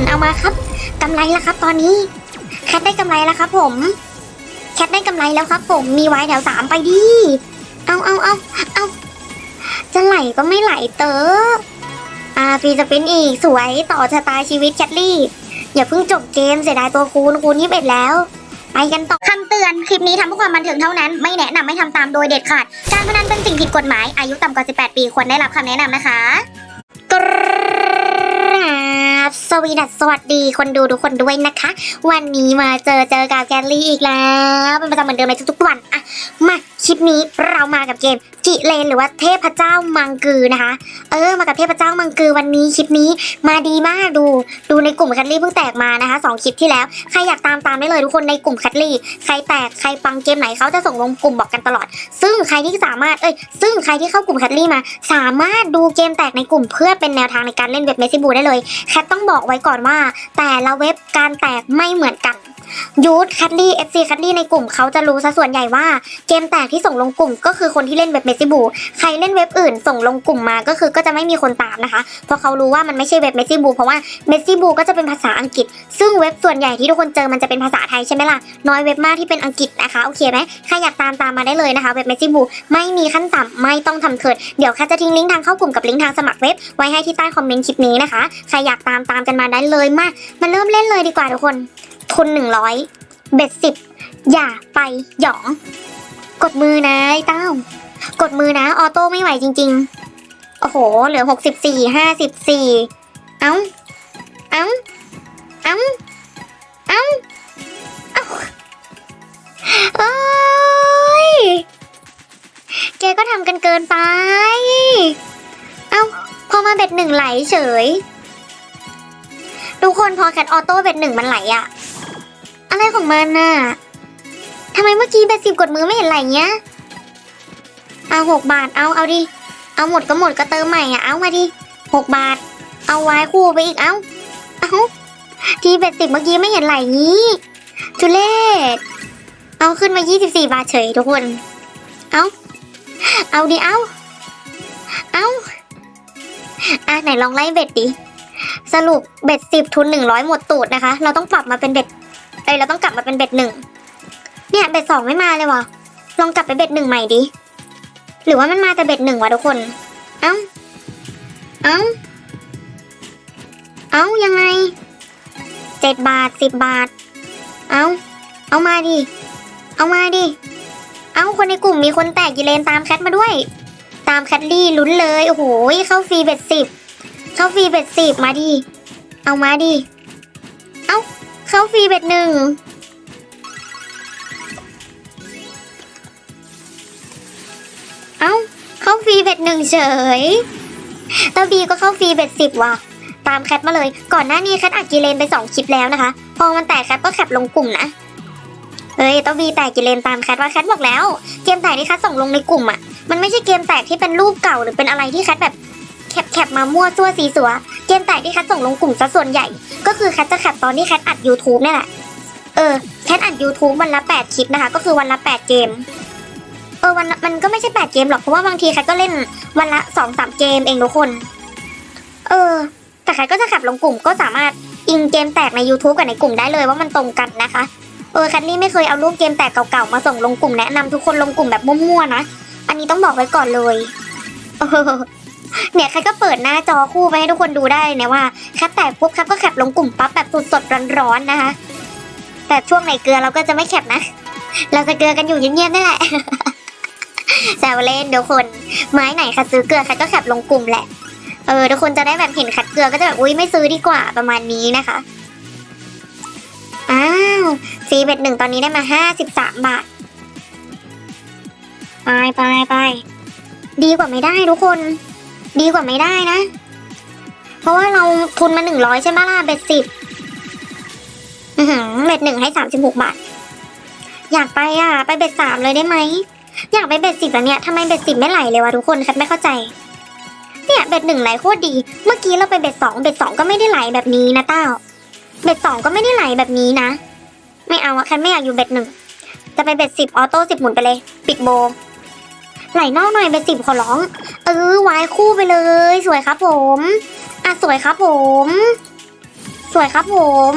นเอามาครับกำไรแล้วครับ ตอนนี้แคทได้กำไรแล้วครับ ผม แคทได้กำไรแล้วครับ ผมมีไว้แถวสามไปดิเอาเอาเอาเอาจะไหลก็ไม่ไหลเต๋ออาฟรีสปินอีกสวยต่อชะตาชีวิตแคทลี่อย่าเพิ่งจบเกมเสียดายตัวคูณคูณยี่สิบเอ็ดแล้วไปกันต่อคำเตือนคลิปนี้ทำเพื่อความบันเทิงเท่านั้น ไม่แนะนำให้ทำตามโดยเด็ดขาด การพนันเป็นสิ่งผิดกฎหมาย อายุต่ำกว่า 18 ปีควรได้รับคำแนะนำนะคะกราบ สวีดัสสวัสดีคนดูทุกคนด้วยนะคะ วันนี้มาเจอเจอกับแกลลี่อีกแล้ว เป็นประจำเหมือนเดิมในทุกๆวันอะมา คลิปนี้เรามากับเกมจิเลนหรือว่าเทพเจ้ามังกือนะคะ เออมากับเทพเจ้ามังกือวันนี้คลิปนี้มาดีมากดู ดูในกลุ่มแคทลี่เพิ่งแตกมานะคะสองคลิปที่แล้วใครอยากตามตามได้เลยทุกคนในกลุ่มแคทลี่ใครแตกใครปังเกมไหนเขาจะส่งลงกลุ่มบอกกันตลอด ซึ่งใครที่สามารถเอ้ยซึ่งใครที่เข้ากลุ่มแคทลี่มา สามารถดูเกมแตกในกลุ่มเพื่อเป็นแนวทางในการเล่นเว็บเมซิบูได้เลยแคทต้องบอกไว้ก่อนว่า แต่ละเว็บการแตกไม่เหมือนกัน ยูทแคทลี่เอฟซีแคทลี่ในกลุ่มเขาจะรู้ซะส่วนใหญ่ว่าเกมแตกที่ส่งลงกลุ่ม ก็คือคนที่เล่นเว็บเมซิบูใครเล่นเว็บอื่นส่งลงกลุ่มมาก็คือก็จะไม่มีคนตามนะคะ เพราะเขารู้ว่ามันไม่ใช่เว็บเมซิบูเพราะว่าเมซิบูก็จะเป็นภาษาอังกฤษ ซึ่งเว็บส่วนใหญ่ที่ทุกคนเจอมันจะเป็นภาษาไทยใช่ไหมล่ะน้อยเว็บมากที่เป็นอังกฤษนะคะโอเคไหมใครอยากตามตามมาได้เลยนะคะเว็บเมซิบูไม่มีขั้นต่ำไม่ต้องทำเถิดเดี๋ยวแค่จะทิ้งลิงก์ทางเข้ากลุ่มกับลิงก์ทางสมัครเว็บไว้ให้ที่ใต้คอมเมนต์คลิปนี้นะคะใครอยากตามตามกันมาได้เลยมามาเริ่มเล่นเลยดีกว่าทุกคน ทุนหนึ่งร้อยเบ็ดสิบอย่าไปหยอง กดมือนะไอ้เต้ากดมือนะ ออโต้ไม่ไหวจริง ๆ โอ้โห เหลือหกสิบสี่ห้าสิบสี่เอ้า เอ้า เอ้า เอ้า เอ้าเอ้ยแกก็ทำกันเกินไป เอ้า พอมาเบ็ดหนึ่งไหลเฉย ทุกคนพอแคทออโต้เบ็ดหนึ่งมันไหลอะ อะไรของมันน่ะทำไมเมื่อกี้เบ็ดสิบกดมือไม่เห็นไหลเงี้ย เอาหกบาท เอา เอาดิ เอาหมดก็หมดก็เติมใหม่อะ เอามาดิหกบาท เอาไว้คู่ไปอีก เอาเอาทีเบ็ดสิบเมื่อกี้ไม่เห็นไหลงี้ ทุเรศ เอาขึ้นมายี่สิบสี่บาทเฉยทุกคน เอา เอาดิ เอา เอาอะไหนลองไล่เบ็ดดิ สรุปเบ็ดสิบทุนหนึ่งร้อยหมดตูดนะคะ เราต้องปรับมาเป็นเบ็ด อ้ยเราต้องกลับมาเป็นเบ็ดหนึ่งเนี่ยเบ็ดสองไม่มาเลยวะลองกลับไปเบ็ดหนึ่งใหม่ดิหรือว่ามันมาแต่เบ็ดหนึ่งวะทุกคน เอ้า เอ้า เอ้ายังไงเจ็ดบาทสิบบาท เอ้า เอามาดิ เอามาดิ เอ้าคนในกลุ่มมีคนแตกยีเลนตามแคทมาด้วย ตามแคทลี่ลุ้นเลย โอ้โหเข้าฟรีเบ็ดสิบเข้าฟรีเบ็ดสิบมาดิ เอามาดิ เข้าฟรีเบ็ดหนึ่งเอ้า เข้าฟรีเบ็ดหนึ่งเฉยตาบีก็เข้าฟรีเบ็ดสิบว่ะ ตามแคทมาเลย ก่อนหน้านี้แคทอัดกีเลนไปสองคลิปแล้วนะคะ พอมันแตกแคทก็แคปลงกลุ่มนะ เฮ้ยตาบีแตกกีเลนตามแคทว่าแคทบอกแล้ว เกมแตกที่แคทส่งลงในกลุ่มอะ มันไม่ใช่เกมแตกที่เป็นรูปเก่าหรือเป็นอะไรที่แคทแบบ แคปแคปมามั่วซั่วซีสัว เกมแตกที่แคทส่งลงกลุ่มซะส่วนใหญ่ ก็คือแคทจะแคปตอนที่แคทอัด YouTube นี่แหละ เออแคทอัด YouTube วันละแปดคลิปนะคะ ก็คือวันละแปดเกม เออวันมันก็ไม่ใช่แปดเกมหรอก เพราะว่าบางทีแคทก็เล่นวันละสองสามเกมเองทุกคน เออ แต่แคทก็จะขับลงกลุ่มก็สามารถอิงเกมแตกใน YouTube กับในกลุ่มได้เลยว่ามันตรงกันนะคะเออแคทลี่ไม่เคยเอารูปเกมแตกเก่าๆมาส่งลงกลุ่มแนะนำทุกคนลงกลุ่มแบบมั่วๆนะ อันนี้ต้องบอกไว้ก่อนเลย เออ เนี่ยแคทก็เปิดหน้าจอคู่ไปให้ทุกคนดูได้นะว่าแคทแตกปุ๊บแคทก็แคปลงกลุ่มปั๊บแบบสดๆร้อนๆนะคะ แต่ช่วงไหนเกลือเราก็จะไม่แคปนะ เราจะเกลือกันอยู่เงียบๆนี่แหละแซวเล่นเดี๋ยวคน ไม้ไหนคัดซื้อเกลือคัดก็แคปลงกลุ่มแหละ เออทุกคนจะได้แบบเห็นคัดเกลือก็จะแบบอุ้ยไม่ซื้อดีกว่าประมาณนี้นะคะอ้าวซีเบ็ดหนึ่งตอนนี้ได้มาห้าสิบสามบาทไปไปไปดีกว่าไม่ได้ทุกคน ดีกว่าไม่ได้นะ เพราะว่าเราทุนมาหนึ่งร้อยใช่ไหมล่ะเบ็ดสิบอือหือเบ็ดหนึ่งให้สามสิบหกบาท อยากไปอะ ไปเบ็ดสามเลยได้ไหม อยากไปเบ็ดสิบแล้วเนี่ยทำไมเบ็ดสิบไม่ไหลเลยวะทุกคนคัดไม่เข้าใจ เนี่ยเบ็ดหนึ่งไหลโคตรดี เมื่อกี้เราไปเบ็ดสองเบ็ดสองก็ไม่ได้ไหลแบบนี้นะเต้า เบ็ดสองก็ไม่ได้ไหลแบบนี้นะ ไม่เอาอะคันไม่อยากอยู่เบ็ดหนึ่ง จะไปเบ็ดสิบออโต้สิบหมุนไปเลย ปิดโบ ไหลนอกหน่อยเบ็ดสิบขอร้อง เออวายคู่ไปเลย สวยครับผม อะสวยครับผม สวยครับผม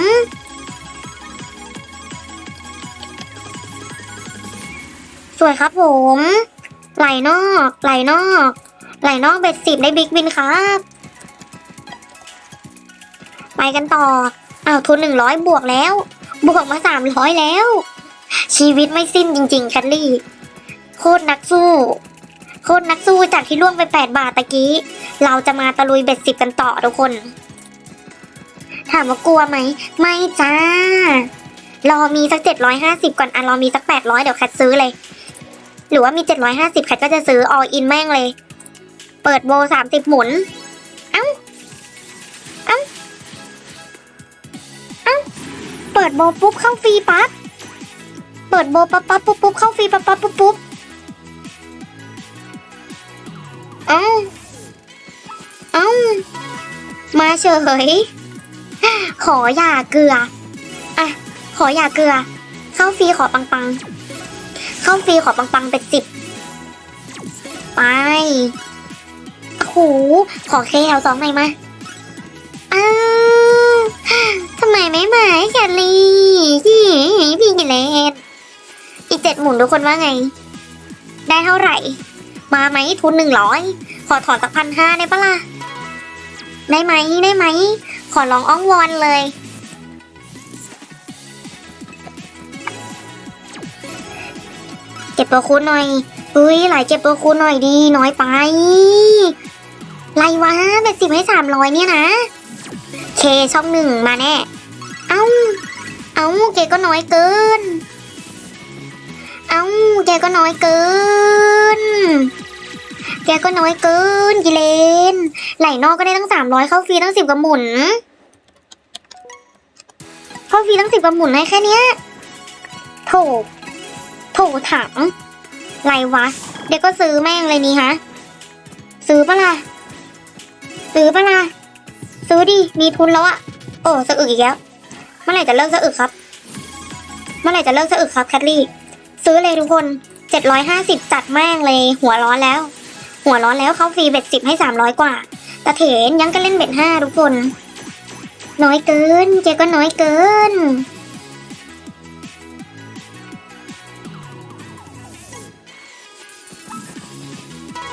สวยครับผม ไหลนอก ไหลนอก ไหลนอกเบ็ดสิบได้บิ๊กวินครับ ไปกันต่ออ้าวทุนหนึ่งร้อยบวกแล้ว บวกมาสามร้อยแล้ว ชีวิตไม่สิ้นจริงๆแคทลี่ โคตรนักสู้ โคตรนักสู้จากที่ล่วงไปแปดบาทตะกี้ เราจะมาตะลุยเบ็ดสิบกันต่อทุกคน ถามว่ากลัวไหม ไม่จ้า รอมีสักเจ็ดร้อยห้าสิบก่อนอะรอมีสักแปดร้อยเดี๋ยวแคทซื้อเลย หรือว่ามีเจ็ดร้อยห้าสิบแคทก็จะซื้อ all in แม่งเลย เปิดโบสามสิบหมุน เอ้า เอ้า เอ้า เปิดโบปุ๊บเข้าฟรีปั๊บ เปิดโบปั๊บปั๊บปุ๊บปุ๊บเข้าฟรีปั๊บปั๊บปุ๊บปุ๊บ เอ้า เอ้า มาเฉย ขออย่าเกลือ อะ ขออย่าเกลือ เข้าฟรีขอปังปังๆเข้าฟรีขอปังปังๆเป็นสิบ ไปโอ้โหขอเคเอาสองหน่อยมาอ้าวทำไมไม่มาแคลรี่ยี่พี่กิเลนอีกเจ็ดหมุนทุกคนว่าไง ได้เท่าไหร่ มาไหมทุนหนึ่งร้อยขอถอนสักพันห้าได้ปะล่ะ ได้ไหมได้ไหม ขอร้องอ้องวอนเลยเก็บตัวคูณหน่อยเฮ้ยหลายเจ็บตัวคูณหน่อยดี น้อยไปไรวะเป็นสิบให้สามร้อยเนี่ยนะ เคช่องหนึ่งมาแน่ เอ้า เอ้าเกก็น้อยเกิน เอ้าแกก็น้อยเกิน กก็น้อยเกินกิเลน ไหลนอกก็ได้ตั้งสามร้อยเข้าฟรีตั้งสิบกว่าหมุน เข้าฟรีตั้งสิบกว่าหมุนให้แค่เนี้ยโถโถถังไรวะ เดี๋ยวก็ซื้อแม่งเลยนี่ฮะ ซื้อปะล่ะ ซื้อปะล่ะ ซื้อดิ มีทุนแล้วอะโอ้สะอึกอีกแล้ว เมื่อไหร่จะเลิกสะอึกครับ เมื่อไหร่จะเลิกสะอึกครับแคทลี่ ซื้อเลยทุกคนเจ็ดร้อยห้าสิบจัดแม่งเลยหัวร้อนแล้ว หัวร้อนแล้วเขาฟรีเบ็ดสิบให้สามร้อยกว่าตะเถนยังก็เล่นเบ็ดห้าทุกคน น้อยเกินเจก็น้อยเกิน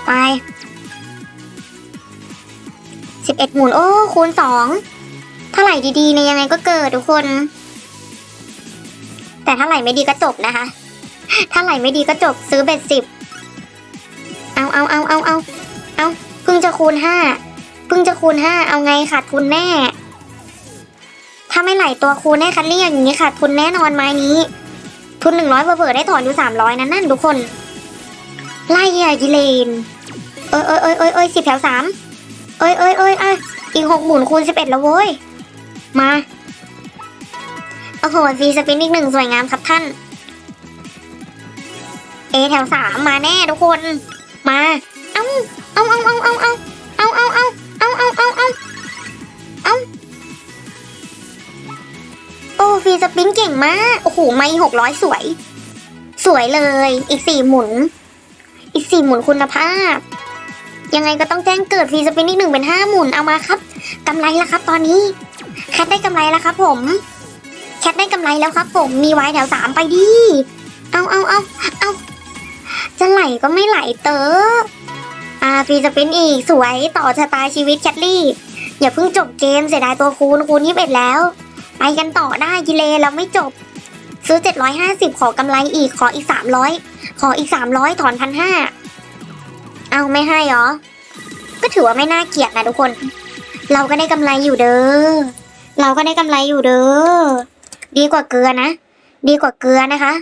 ไปสิบเอ็ดหมุนโอ้ คูณสองเท่าไหร่ดีๆเนี่ยยังไงก็เกิดทุกคน แต่ถ้าไหร่ไม่ดีก็จบนะคะ ถ้าไหร่ไม่ดีก็จบซื้อเบ็ดสิบ เอาเอาเอาเอาเอาเอาเพิ่งจะคูณห้าเพิ่งจะคูณห้าเอาไงขาดทุนแน่ ถ้าไม่ไหลตัวคูณแน่คันเรียกอย่างนี้ขาดทุนแน่นอนไม้นี้ ทุนหนึ่งร้อยเผื่อได้ถอนอยู่สามร้อยนั่นนั่นทุกคน ไล่อะกิเลน เอ้ยเอ้ยเอ้ยเอ้ยเอ้ยสิบแถวสามเอ้ยเอ้ยเอ้ยอะอีกหกหมุนคูณสิบเอ็ดแล้วเว้ย มาโอ้โหฟรีสปินอีกหนึ่งสวยงามครับท่าน เอแถวสามมาแน่ทุกคน มา เอาเอาเอาเอาเอาเอาเอาเอาเอาเอาเอาเอาเอาเอาโอ้ฟีสปินเก่งมาก โอ้โห ไม่หกร้อยสวย สวยเลย อีกสี่หมุน อีกสี่หมุนคุณภาพ ยังไงก็ต้องแจ้งเกิดฟีสปินอีกหนึ่งเป็นห้าหมุนเอามาครับกำไรแล้วครับ ตอนนี้แคทได้กำไรแล้วครับ ผมแคทได้กำไรแล้วครับ ผมมีไว้แถวสามไปดิ ก็ไม่ไหลเตออ่าฟรีสปินอีกสวยต่อชะตาชีวิตแคทลี่ อย่าเพิ่งจบเกมเสียดายตัวคูณคูณยี่สิบเอ็ดแล้ว ไปกันต่อได้กิเลเราไม่จบ ซื้อเจ็ดร้อยห้าสิบขอกำไรอีกขออีกสามร้อยขออีกสามร้อยถอนพันห้าเอาไม่ให้เหรอ ก็ถือว่าไม่น่าเกลียดนะทุกคน เราก็ได้กำไรอยู่เด้อเราก็ได้กำไรอยู่เด้อดีกว่าเกลือนะ ดีกว่าเกลือนะคะ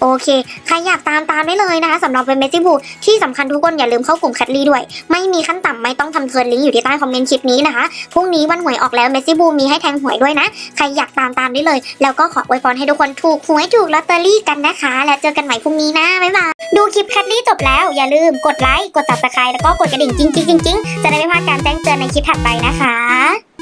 โอเค ใครอยากตามตามได้เลยนะคะสำหรับเป็นเมจิบูที่สำคัญทุกคนอย่าลืมเข้ากลุ่มแคทลี่ด้วย ไม่มีขั้นต่ำไม่ต้องทำเทิร์นลิงก์อยู่ที่ใต้คอมเมนต์คลิปนี้นะคะพรุ่งนี้วันหวยออกแล้วเมจิบูมีให้แทงหวยด้วยนะ ใครอยากตามตามได้เลย แล้วก็ขออวยพรให้ทุกคนถูกหวยถูกลอตเตอรี่กันนะคะ แล้วเจอกันใหม่พรุ่งนี้นะบ๊ายบายดูคลิปแคทลี่จบแล้ว อย่าลืมกดไลค์กด subscribe แล้วก็กดกระดิ่งจริงๆๆๆจะได้ไม่พลาดการแจ้งเตือนในคลิปถัดไปนะคะ